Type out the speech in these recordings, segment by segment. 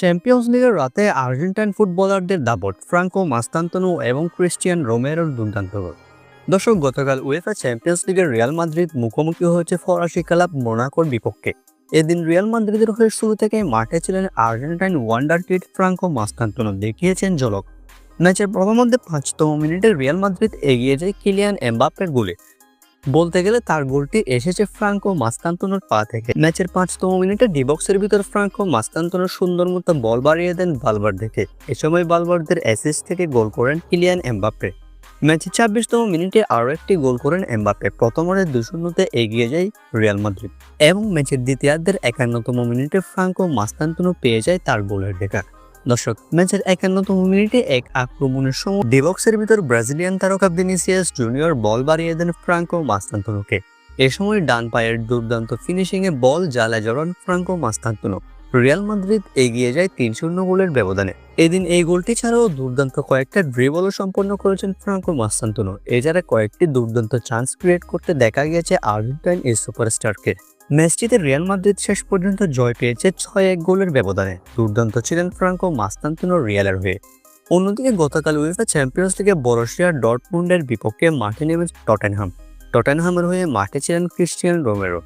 Champions লিগের রাতে Argentine ফুটবলারদের দাপট, ফ্রাঙ্কো মাস্তান্তনু এবং ক্রিস্টিয়ান রোমেরোর দুর্দান্ত গোল। দর্শক, গতকাল উয়েফা চ্যাম্পিয়ন্স লিগের রিয়াল মাদ্রিদ মুখোমুখি হয়েছে ফরাসি ক্লাব মোনাকোর বিপক্ষে। এদিন রিয়াল মাদ্রিদের হয়ে শুরু থেকে মাঠে ছিলেন Argentine wonder kid Franco Mastantuono, দেখিয়েছেন ঝলক। ম্যাচের প্রথমার্ধে পাঁচতম মিনিটে রিয়াল মাদ্রিদ এগিয়ে যায় কিলিয়ান এমবাপ্পের গোলে। বলতে গেলে তার গোলটি এসেছে ফ্রাঙ্কো মাস্তান্তনোর পা থেকে। ম্যাচের পাঁচতম মিনিটে ডিবক্সের ভিতর ফ্রাঙ্কো মাস্তান্তনোর সুন্দর মতো বল বাড়িয়ে দেন বালবার দেখে এ সময় বালবারদের অ্যাসিস্ট থেকে গোল করেন কিলিয়ান এমবাপ্পে। ম্যাচের ছাব্বিশতম মিনিটে আরও একটি গোল করেন এমবাপ্পে। প্রথমরে দুই শূন্যতে এগিয়ে যায় রিয়াল মাদ্রিদ। এবং ম্যাচের দ্বিতীয়ার্ধের একান্নতম মিনিটে ফ্রাঙ্কো মাস্তান্তনো পেয়ে যায় তার গোলের দেখা দর্শক, ম্যাচের একান্নতম মিনিটে এক আক্রমণের সময় ডিবক্সের ভিতর ব্রাজিলিয়ান তারকা ভিনিসিয়াস জুনিয়র বল বাড়িয়ে দেন ফ্রাঙ্কো মাস্তান্তনুকে। এ সময় ডান পায়ের দুর্দান্ত ফিনিশিংয়ে বল জালে জড়ান ফ্রাঙ্কো মাস্তান্তনো। রিয়াল মাদ্রিদ এগিয়ে যায় তিন শূন্য গোলের ব্যবধানে। এদিন এই গোলটি ছাড়াও দুর্দান্ত কয়েকটা ড্রিবলও সম্পন্ন করেছেন ফ্রাঙ্কো মাস্তান্তনো। এছাড়া কয়েকটি দুর্দান্ত চান্স ক্রিয়েট করতে দেখা গিয়েছে আর্জেন্টাইন এই সুপারস্টারকে ম্যাচটিতে রিয়াল মাদ্রিদ শেষ পর্যন্ত জয় পেয়েছে ছয় এক গোলের ব্যবধানে। দুর্দান্ত ছিলেন ফ্রাঙ্কো মাস্তান্তনো রিয়ালের হয়ে। অন্যদিকে গতকাল উয়েফা চ্যাম্পিয়ন্স লিগে বরসিয়া ডটমুন্ডের বিপক্ষে মাঠে নেমে টটেনহাম। টটেনহামের হয়ে মাঠে ছিলেন ক্রিস্টিয়ান রোমেরো।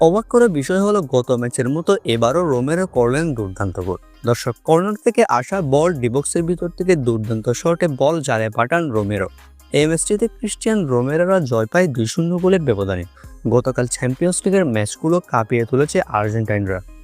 অবাক করার বিষয় হলো, গত ম্যাচের মতো এবারও রোমেরো করলেন দুর্দান্ত গোল। দর্শক, কর্নার থেকে আসা বল ডিবক্সের ভিতর থেকে দুর্দান্ত শর্টে বল জালে পাঠান রোমেরো। এই ম্যাচটিতে ক্রিস্টিয়ান রোমেরোরা জয় পায় দুই শূন্য গোলের ব্যবধানে। গতকাল চ্যাম্পিয়ন্স লিগের ম্যাচগুলো কাঁপিয়ে তুলেছে আর্জেন্টাইনরা।